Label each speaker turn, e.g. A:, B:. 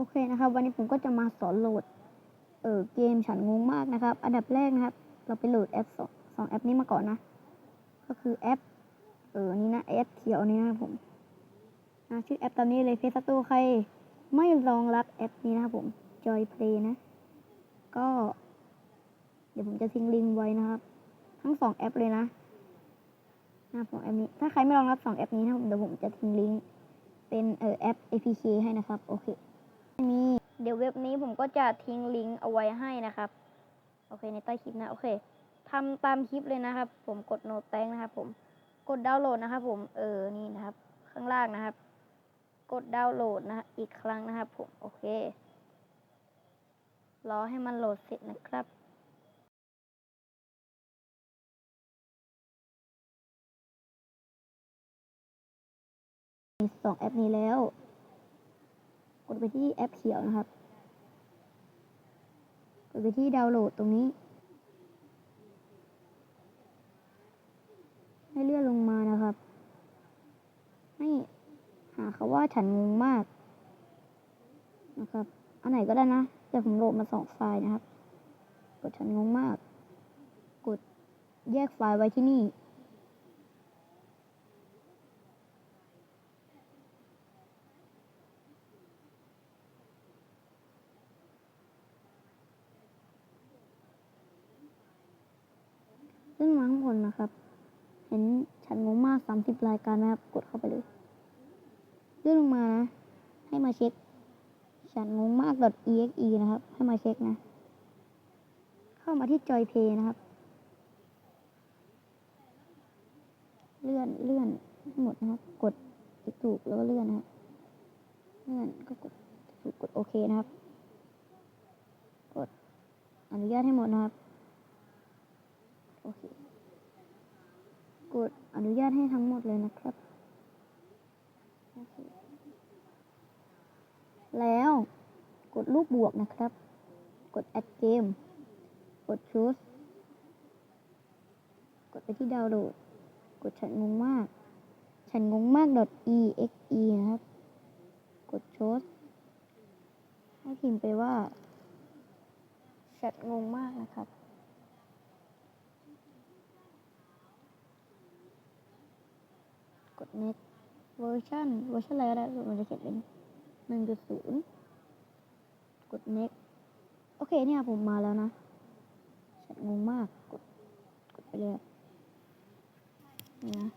A: โอเคนะครับ วันนี้ผมก็จะมาสอนโหลด เออเกมฉันงงมากนะครับ อันดับแรกนะครับ เราไปโหลดแอปสองสองแอปนี้มาก่อนนะ ก็คือแอป เออนี่นะแอปเขียวนี้นะครับผมนะชื่อแอปตามนี้เลยเพจตัวใครไม่รองรับแอปนี้นะครับผม Joy Play นะ ก็ เดี๋ยวผมจะทิ้งลิงก์ไว้นะครับ ทั้งสองแอปเลยนะนะครับผมแอปนี้ ถ้าใครไม่รองรับสองแอปนี้นะเดี๋ยวผมจะทิ้งลิงก์เป็นเออแอป APK ให้นะครับ โอเค นี่เดี๋ยวเว็บนี้ผมก็จะทิ้งลิงก์เอาไว้ให้นะครับ โอเคในใต้คลิปนะ โอเคทำตามคลิปเลยนะครับ ผมกดโน้ตแตงนะครับ ผม กดดาวน์โหลดนะครับ ผม เออ นี่นะครับ ข้างล่างนะครับ กดดาวน์โหลดนะ อีกครั้งนะครับ ผม โอเค รอให้มันโหลดเสร็จนะครับมีสองแอปนี้แล้ว ดไปที่แอปเขียวนะครับ กดไปที่ดาวน์โหลดตรงนี้ ให้เลื่อนลงมานะครับ ให้หาคาว่าฉันงงมากนะครับ อันไหนก็ได้นะ แต่ผมโหลดมาสองไฟล์นะครับ กดฉันงงมาก กดแยกไฟล์ไว้ที่นี่ ซึ่งมาข้างบนนะครับ เห็นฉันงงมากสามสิบรายการนะครับ กดเข้าไปเลยเลื่อนลงมานะ ให้มาเช็ค ฉันงงมาก .exe นะครับ ให้มาเช็คนะ เข้ามาที่จอยเพย์นะครับ เลื่อนเลื่อนให้หมดนะครับ กดติ๊กถูกแล้วก็เลื่อนนะครับเลื่อนก็กดถูกกดโอเคนะครับ กดอนุญาตให้หมดนะครับ โอเค กดอนุญาตให้ทั้งหมดเลยนะครับ แล้วกดรูปบวกนะครับ กด add game กด choose กดไปที่ดาวน์โหลด กดฉันงงมาก ฉันงงมาก .exe นะครับ กด choose ให้พิมพ์ไปว่าฉันงงมากนะครับ กด next เวอร์ชันเวอร์ชันอะไรก็ได้มันจะเขียนเป็นหนึ่งจุดศูนย์กด next โอเคเนี่ยผมมาแล้วนะฉันงงมาก กด กดไปเลยนี่นะ